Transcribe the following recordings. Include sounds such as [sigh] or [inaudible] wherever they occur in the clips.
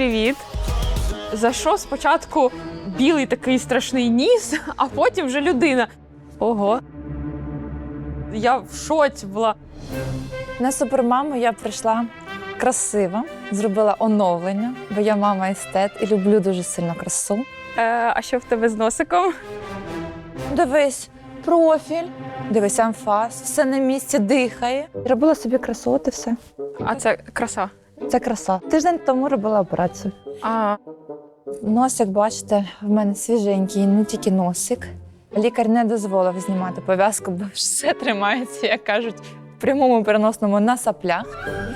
Привіт. За що спочатку білий такий страшний ніс, а потім вже людина. Ого. Я в шоці була. На супермаму я прийшла красива, зробила оновлення, бо я мама естет і люблю дуже сильно красу. Е, а що в тебе з носиком? Дивись, профіль, дивись, амфас, все на місці дихає. Робила собі красу, от і все. А це краса. Це краса. Тиждень тому робила операцію. А, Носик, бачите, в мене свіженький, не тільки носик. Лікар не дозволив знімати пов'язку, бо все тримається, як кажуть, в прямому переносному на саплях.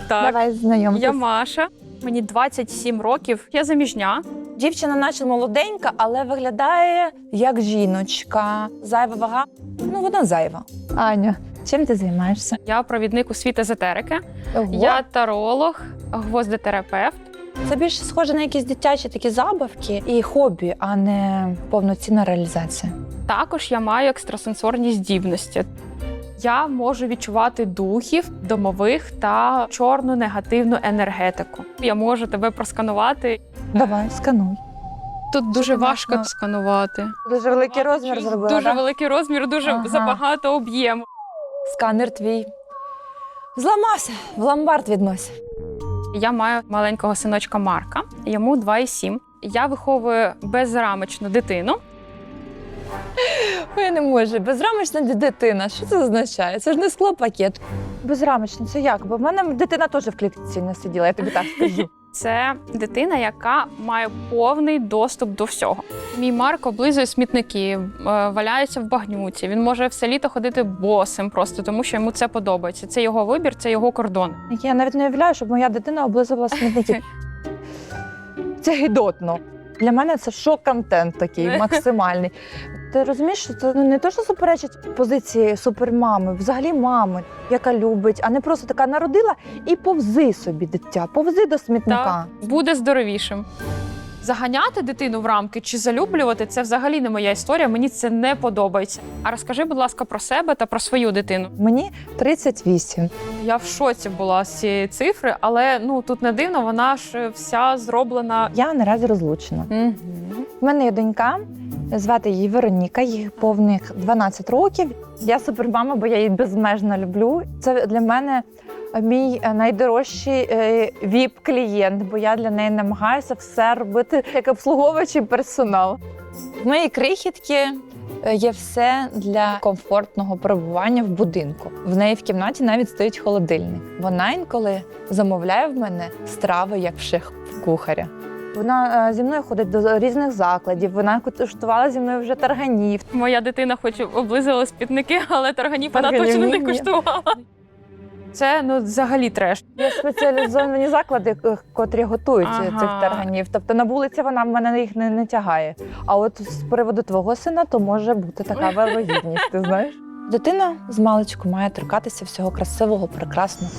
так. Давай знайомтесь. Я Маша, мені 27 років. Я заміжня. Дівчина, наче молоденька, але виглядає як жіночка. Зайва вага. Ну, вона зайва. Аня, чим ти займаєшся? Я провідник у світ езотерики. Ого. Я таролог, гвоздотерапевт. Це більше схоже на якісь дитячі такі забавки і хобі, а не повноцінна реалізація. Також я маю екстрасенсорні здібності. Я можу відчувати духів, домових та чорну негативну енергетику. Я можу тебе просканувати. Давай, скануй. Тут дуже важко важко. сканувати. Дуже великий розмір зробила. Дуже да? великий розмір, дуже Ага. забагато об'єму. Сканер твій. Зламався, в ломбард віднось. Я маю маленького синочка Марка, йому 2,7. Я виховую безрамочну дитину. Я не можу. Безрамочна дитина. Що це означає? Це ж не склопакет. Безрамочна, це як? Бо в мене дитина теж в клітці не сиділа, я тобі так скажу. Це дитина, яка має повний доступ до всього. Мій Марк облизує смітники, е, валяється в багнюці. Він може все літо ходити босим, просто тому що йому це подобається. Це його вибір, це його кордон. Я навіть не уявляю, щоб моя дитина облизувала смітники. [laughs] Це гидотно. Для мене це шок-контент такий [laughs] максимальний. Ти розумієш, що це ну, не то, що суперечить позиції супермами, взагалі мами, яка любить, а не просто така народила і повзи собі дитя, повзи до смітника. Буде здоровішим. Заганяти дитину в рамки чи залюблювати це взагалі не моя історія. Мені це не подобається. А розкажи, будь ласка, про себе та про свою дитину. Мені 38. Я в шоці була з цієї цифри, але ну тут не дивно, вона ж вся зроблена. Я наразі розлучена. Угу. У мене є донька, звати її Вероніка, їй повних 12 років. Я супермама, бо я її безмежно люблю. Це для мене мій е, найдорожчий віп-клієнт, бо я для неї намагаюся все робити як обслуговуючий персонал. В моїй крихітки е, є все для комфортного перебування в будинку. В неї в кімнаті навіть стоїть холодильник. Вона інколи замовляє в мене страви як в шеф-кухаря. Вона е, зі мною ходить до різних закладів. Вона куштувала зі мною вже тарганів. Моя дитина хоч облизала спітники, але тарганів вона точно не куштувала. Це ну взагалі треш. Є спеціалізовані заклади, котрі готують Ага. цих тарганів. Тобто на вулиці вона в мене їх не, не тягає. А от з приводу твого сина, то може бути така вирогідність, ти знаєш? Дитина з маличку має торкатися всього красивого, прекрасного.